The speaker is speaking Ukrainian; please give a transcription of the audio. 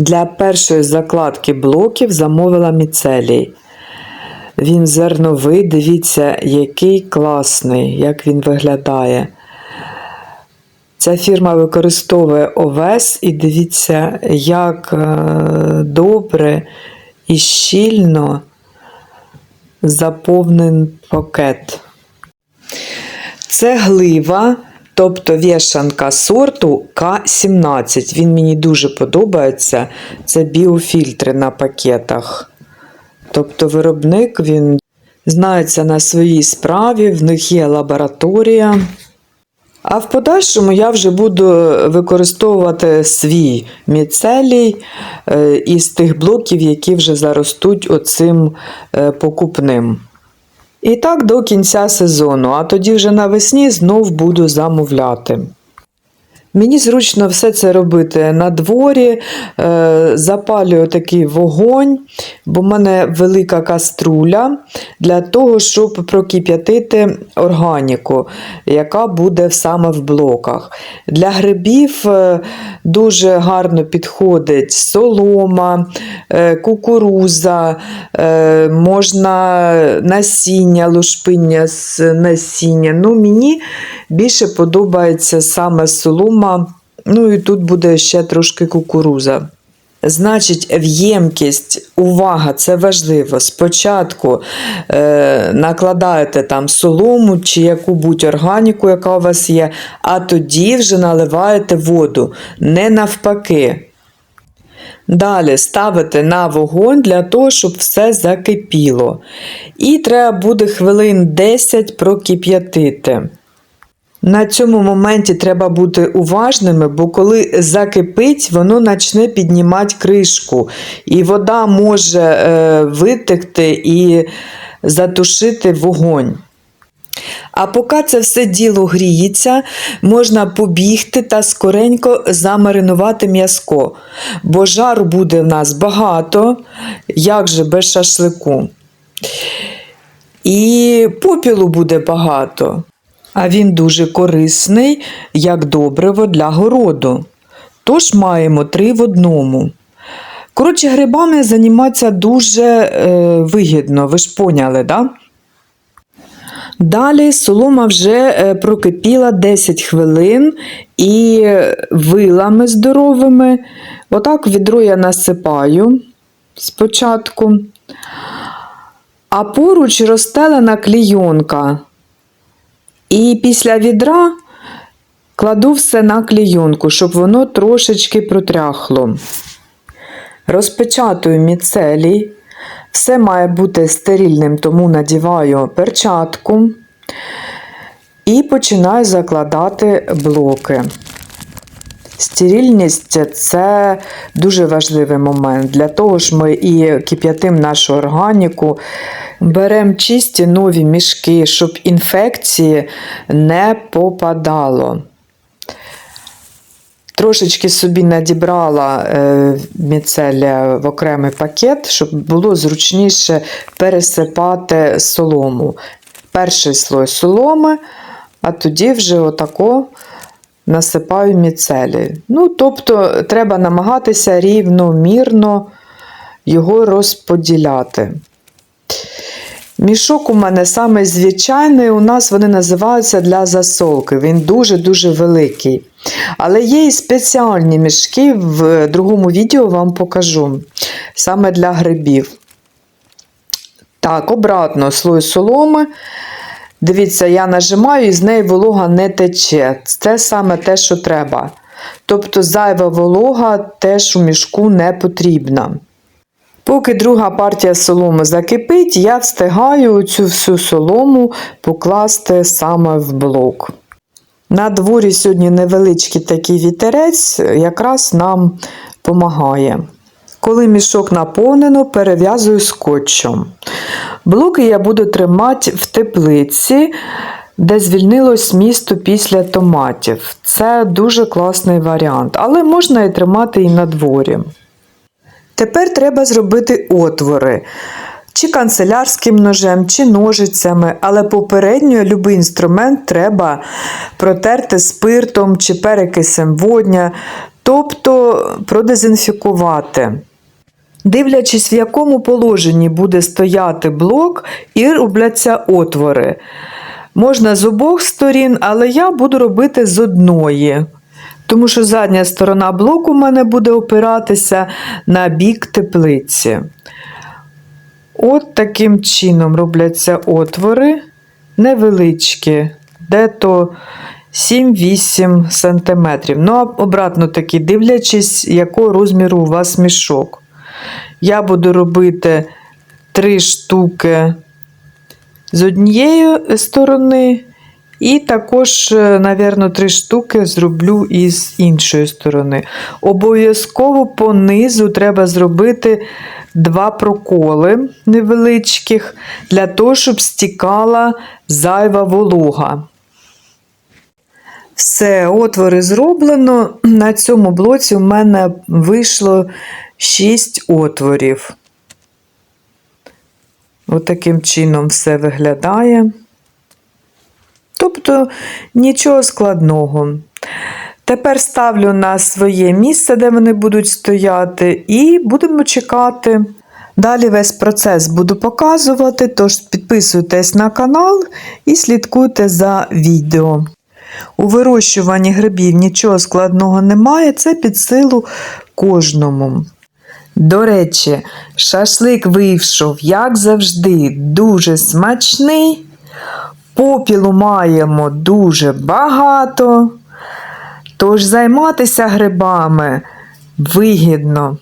Для першої закладки блоків замовила міцелій. Він зерновий, дивіться, який класний, як він виглядає. Ця фірма використовує овес і дивіться, як е, добре і щільно заповнений пакет. Це глива, тобто вішанка сорту К17. Він мені дуже подобається. Це біофільтри на пакетах. Тобто виробник він знається на своїй справі, в них є лабораторія. А в подальшому я вже буду використовувати свій міцелій е, із тих блоків, які вже заростуть оцим е, покупним. І так до кінця сезону, а тоді вже навесні знов буду замовляти. Мені зручно все це робити на дворі, е, запалюю такий вогонь, бо в мене велика каструля для того, щоб прокип'ятити органіку, яка буде саме в блоках. Для грибів е, дуже гарно підходить солома, е, кукуруза, можна насіння, лушпиння з насіння. Ну, мені більше подобається саме солома. Ну і тут буде ще трошки кукуруза. Значить, в ємкість, увага, це важливо. Спочатку е, накладаєте там солому чи яку-будь органіку, яка у вас є, а тоді вже наливаєте воду, не навпаки. Далі ставите на вогонь для того, щоб все закипіло. І треба буде хвилин 10 прокип'ятити. На цьому моменті треба бути уважними, бо коли закипить, воно почне піднімати кришку, і вода може е, витекти і затушити вогонь. А поки це все діло гріється, можна побігти та скоренько замаринувати м'язко, бо жару буде в нас багато, як же без шашлику. І попілу буде багато. А він дуже корисний, як добриво для городу. Тож маємо три в одному. Коротше, грибами займатися дуже е, вигідно, ви ж поняли, да? Далі солома вже е, прокипіла 10 хвилин і вилами здоровими. Отак відро я насипаю спочатку. А поруч розстелена клійонка. І після відра кладу все на клійонку, щоб воно трошечки протряхло. Розпечатую міцелій. Все має бути стерильним, тому надіваю перчатку і починаю закладати блоки. Стерильність це дуже важливий момент. Для того ж ми і кип'ятимо нашу органіку, беремо чисті нові мішки, щоб інфекції не попадало. Трошечки собі надібрала е, міцелія в окремий пакет, щоб було зручніше пересипати солому. Перший слой соломи, а тоді вже отако насипаю міцелію. Ну, тобто, треба намагатися рівномірно його розподіляти. Мішок у мене саме звичайний, у нас вони називаються для засолки. Він дуже-дуже великий. Але є і спеціальні мішки, в другому відео вам покажу. Саме для грибів. Так, обратно слой соломи. Дивіться, я нажимаю і з неї волога не тече. Це саме те, що треба. Тобто зайва волога теж у мішку не потрібна. Поки друга партія соломи закипить, я встигаю цю всю солому покласти саме в блок. На дворі сьогодні невеличкий такий вітерець, якраз нам допомагає. Коли мішок наповнено, перев'язую скотчем. Блоки я буду тримати в теплиці, де звільнилось місто після томатів. Це дуже класний варіант, але можна і тримати і на дворі. Тепер треба зробити отвори. Чи канцелярським ножем, чи ножицями, але попередньо будь-який інструмент треба протерти спиртом чи перекисем водня, тобто продезінфікувати. Дивлячись, в якому положенні буде стояти блок, і робляться отвори. Можна з обох сторін, але я буду робити з одної. Тому що задня сторона блоку у мене буде опиратися на бік теплиці. От таким чином робляться отвори невеличкі, де-то 7-8 см. Ну, а обратно таки, дивлячись, якого розміру у вас мішок. Я буду робити 3 штуки з однієї сторони, і також, е, навірно, 3 штуки зроблю із іншої сторони. Обов'язково по низу треба зробити два проколи невеличких, для того, щоб стікала зайва волога. Все, отвори зроблено. На цьому блоці у мене вийшло 6 отворів. Отаким чином все виглядає. Тобто нічого складного. Тепер ставлю на своє місце, де вони будуть стояти, і будемо чекати. Далі весь процес буду показувати, тож підписуйтесь на канал і слідкуйте за відео. У вирощуванні грибів нічого складного немає, це під силу кожному. До речі, шашлик вийшов, як завжди, дуже смачний. Попілу маємо дуже багато. Тож займатися грибами вигідно.